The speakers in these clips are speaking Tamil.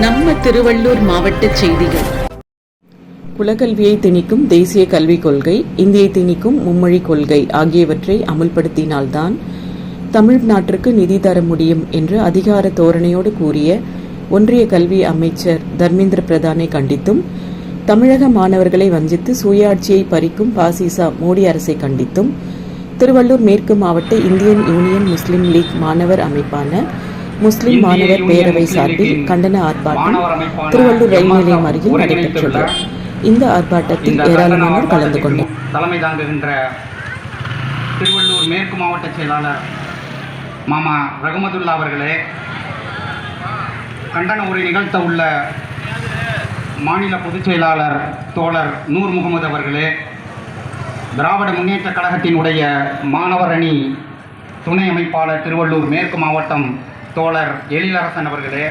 நம்ம திருவள்ளூர் மாவட்ட செய்திகள். குலக்கல்வியை திணிக்கும் தேசிய கல்விக் கொள்கை இந்தியை திணிக்கும் மும்மொழி கொள்கை ஆகியவற்றை அமுல்படுத்தினால்தான் தமிழ்நாட்டிற்கு நிதி தர முடியும் என்று அதிகார தோரணையோடு கூறிய ஒன்றிய கல்வி அமைச்சர் தர்மேந்திர பிரதானை கண்டித்தும் தமிழக மாணவர்களை வஞ்சித்து சுயாட்சியை பறிக்கும் பாசிசா மோடி அரசை கண்டித்தும் திருவள்ளூர் மேற்கு மாவட்ட இந்தியன் யூனியன் முஸ்லிம் லீக் மாணவர் அமைப்பான முஸ்லிம் மாணவர் பேரவை சார்பில் கண்டன ஆர்ப்பாட்டம் திருவள்ளூர் ரயில் நிலையம் அருகில் நடைபெற்றது இந்த ஆர்ப்பாட்டத்தில் ஏராளமானோர் கலந்து கொண்டனர். தலைமை தாங்குகின்ற திருவள்ளூர் மேற்கு மாவட்ட செயலாளர் மாமா ரகுமதுல்லா அவர்களே கண்டன உரை நிகழ்த்த உள்ள மாநில பொதுச் செயலாளர் தோழர் நூர் முகமது அவர்களே திராவிட முன்னேற்றக் கழகத்தினுடைய மாணவர் அணி துணை அமைப்பாளர் திருவள்ளூர் மேற்கு மாவட்டம் தோழர் எழிலரசன் அவர்களே.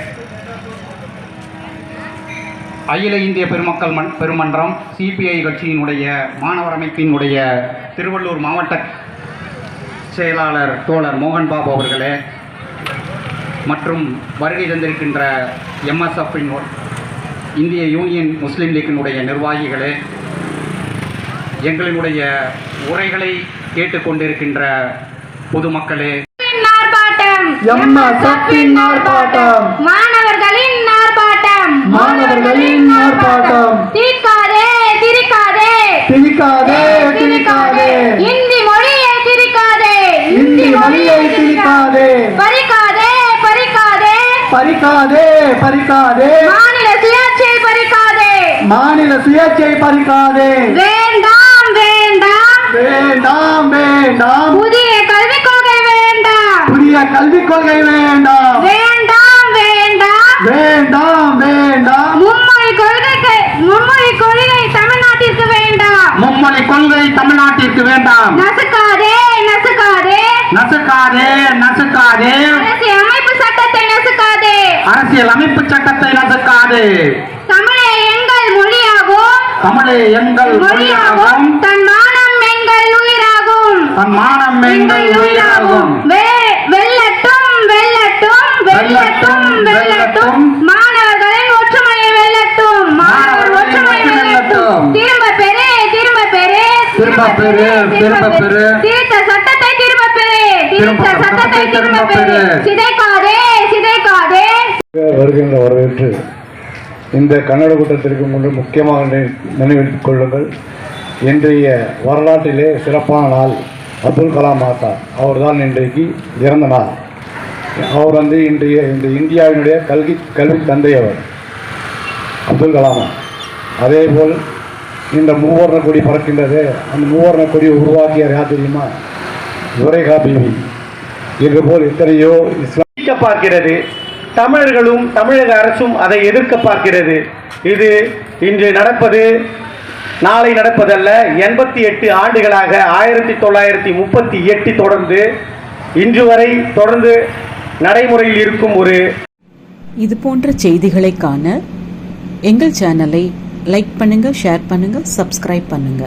அகில இந்திய பெருமக்கள் மன் பெருமன்றம் சிபிஐ கட்சியினுடைய மாணவர் அமைப்பினுடைய திருவள்ளூர் மாவட்ட செயலாளர் தோழர் மோகன் பாபு அவர்களே மற்றும் வருகை தந்திருக்கின்ற எம்எஸ்எஃப்பின் இந்திய யூனியன் முஸ்லீம் லீக்கினுடைய நிர்வாகிகளே எங்களினுடைய உரைகளை கேட்டுக்கொண்டிருக்கின்ற பொதுமக்களே ஆர்ப்பாட்டம் எம்எஸ்எஃப்பின் ஆர்ப்பாட்டம். மாணவர்களின் ஆர்ப்பாட்டம். மாணவர்களின் ஆர்ப்பாட்டம். திரிக்காதே திரிக்காதே. திணிக்காதே திணிக்காதே இந்தி மொழியை திரிக்காதே. இந்தி மொழியை திணிக்காதே பறிக்காதே பறிக்காதே. பறிக்காதே பறிக்காதே. மாநில சுயாட்சியை பறிக்காதே. மாநில சுயேட்சை பறிக்காதே. வேண்டாம் வேண்டாம். வேண்டாம் வேண்டாம். புதிய கல்விக் கொள்கை வேண்டாம். வேண்டாம் வேண்டாம். வேண்டாம் வேண்டாம். மும்மொழி கொள்கைக்கு மும்மொழி கொள்கை தமிழ்நாட்டிற்கு வேண்டாம். மும்மொழி கொள்கை தமிழ்நாட்டிற்கு வேண்டாம். நசுக்காதே நசுக்காதே. நசுக்காதே நசுக்காதே. அரசியல் அமைப்பு சட்டத்தை நசுக்காதே. அரசியல் அமைப்பு சட்டத்தை நசுக்காதே. தமிழே எங்கள் மொழியாகும். தமிழே எங்கள் மொழியாகும். வெல்லட்டும் மாணவர்களின் ஒற்றுமையை வெல்லட்டும். மாணவர் ஒற்றுமையை வெல்லட்டும். திரும்ப பெறு திரும்ப பெறு. திரும்ப பெறு, திரும்ப பெறு. திருத்த சட்டத்தை திரும்ப பெறு. திருத்த சட்டத்தை திரும்ப பெறு. சிதைக்காதே சிதைக்காதே. வருகின்ற வரவேற்று இந்த கன்னட கூட்டத்திற்கு முன்பு முக்கியமாக நினை- நினைவில் கொள்ளுங்கள். இன்றைய வரலாற்றிலே சிறப்பான நாள் அப்துல் கலாம் ஆசா அவர்தான் இன்றைக்கு இறந்த நாள். அவர் வந்து இன்றைய இந்த இந்தியாவினுடைய கல்வி கல்வி தந்தை அவர் அப்துல் கலாம். அதேபோல் இந்த மூவர்ண கொடி பறக்கின்றது. அந்த மூவர்ண கொடியை உருவாக்கிய யார் தெரியுமா? துரைகா பிவி. இதுபோல் எத்தனையோ இஸ்லாம் பார்க்கிறது. தமிழர்களும் தமிழக அரசும் அதை எதிர்க்க பார்க்கிறது. இது இன்று நடப்பது நாளை நடப்பதல்ல. எண்பத்தி எட்டு ஆண்டுகளாக ஆயிரத்தி தொள்ளாயிரத்தி முப்பத்தி எட்டு தொடர்ந்து இன்று வரை தொடர்ந்து நடைமுறையில் இருக்கும் ஒரு இது போன்ற செய்திகளை காண எங்கள் சேனலை லைக் பண்ணுங்க ஷேர் பண்ணுங்க சப்ஸ்கிரைப் பண்ணுங்க.